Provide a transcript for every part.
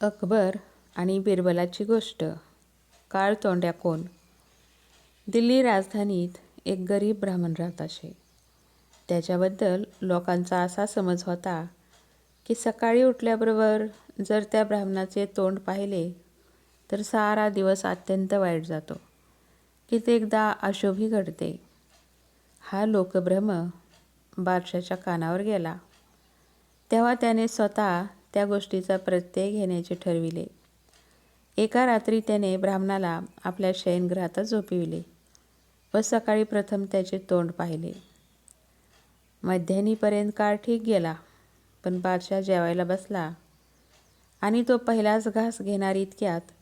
अकबर आणि बिरबलाची गोष्ट. काळ तोंड्या कोण? दिल्ली राजधानीत एक गरीब ब्राह्मण राहत असे. त्याच्याबद्दल लोकांचा असा समज होता की सकाळी उठल्याबरोबर जर त्या ब्राह्मणाचे तोंड पाहिले तर सारा दिवस अत्यंत वाईट जातो. कित्येकदा अशोभी घडते. हा लोकभ्रम बादशाच्या कानावर गेला. तेव्हा त्याने स्वतः त्या गोष्टीचा प्रत्यय घेण्याचे ठरविले. एका रात्री त्याने ब्राह्मणाला आपल्या शयनगृहातच झोपविले व सकाळी प्रथम त्याचे तोंड पाहिले. मध्यानीपर्यंत काळ ठीक गेला पण बादशाह जेवायला बसला आणि तो पहिलाच घास घेणार इतक्यात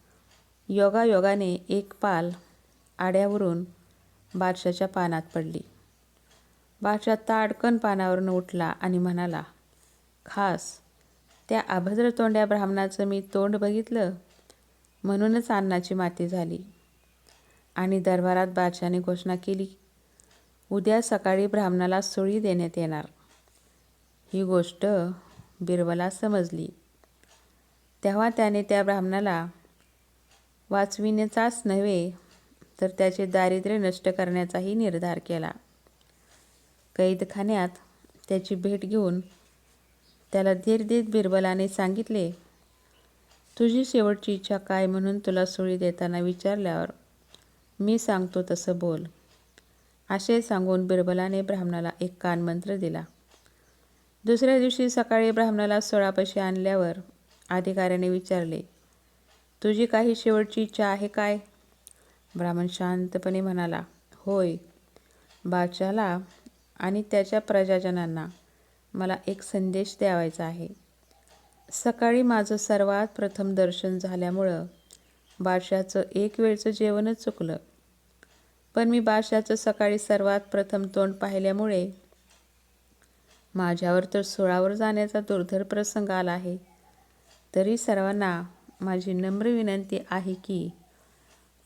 योगायोगाने एक पाल आड्यावरून बादशाच्या पानात पडली. बादशाह ताडकन पानावरून उठला आणि म्हणाला खास त्या अभद्र तोंड्या ब्राह्मणाचं मी तोंड बघितलं म्हणूनच अन्नाची माती झाली. आणि दरबारात बादशाने घोषणा केली उद्या सकाळी ब्राह्मणाला सुळी देण्यात येणार. ही गोष्ट बिरबला समजली. तेव्हा त्याने त्या ब्राह्मणाला वाचविण्याचाच नव्हे तर त्याचे दारिद्र्य नष्ट करण्याचाही निर्धार केला. कैदखान्यात त्याची भेट घेऊन त्याला धीर देत बिरबलाने सांगितले तुझी शेवटची इच्छा काय म्हणून तुला सुळी देताना विचारल्यावर मी सांगतो तसं बोल. असे सांगून बिरबलाने ब्राह्मणाला एक कानमंत्र दिला. दुसऱ्या दिवशी सकाळी ब्राह्मणाला सोळापाशी आणल्यावर अधिकाऱ्याने विचारले तुझी काही शेवटची इच्छा आहे काय? ब्राह्मण शांतपणे म्हणाला होय बादशाला आणि त्याच्या प्रजाजनांना. मला एक संदेश द्यावायचा आहे. सकाळी माझं सर्वात प्रथम दर्शन झाल्यामुळं बादशाचं एक वेळचं जेवणच चुकलं. पण मी बादशाचं सकाळी सर्वात प्रथम तोंड पाहिल्यामुळे माझ्यावर तर सोळावर जाण्याचा दुर्धर प्रसंग आला आहे. तरी सर्वांना माझी नम्र विनंती आहे की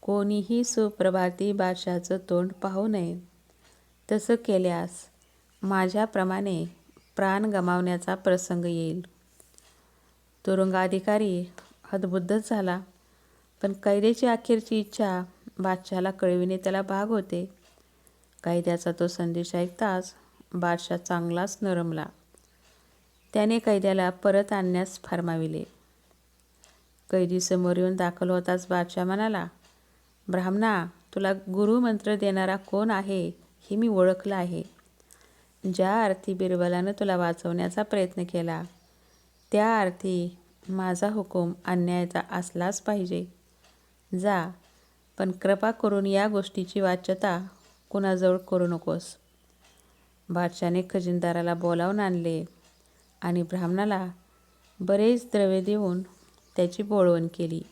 कोणीही सुप्रभाती बादशाचं तोंड पाहू नये. तसं केल्यास माझ्याप्रमाणे प्राण गमावण्याचा प्रसंग येईल. तुरुंगाधिकारी हतबुद्धच झाला पण कैद्याची अखेरची इच्छा बादशाला कळविणे त्याला भाग होते. कैद्याचा तो संदेश ऐकताच बादशाह चांगलाच नरमला. त्याने कैद्याला परत आणण्यास फरमाविले. कैदी समोर येऊन दाखल होताच बादशाह म्हणाला ब्राह्मणा तुला गुरुमंत्र देणारा कोण आहे हे मी ओळखलं आहे. ज्या अर्थी बिरबलानं तुला वाचवण्याचा प्रयत्न केला त्या अर्थी माझा हुकूम अन्यायाचा असलाच पाहिजे. जा पण कृपा करून या गोष्टीची वाच्यता कुणाजवळ करू नकोस. बादशाने खजिनदाराला बोलावून आणले आणि ब्राह्मणाला बरेच द्रव्य देऊन त्याची बोळवण केली.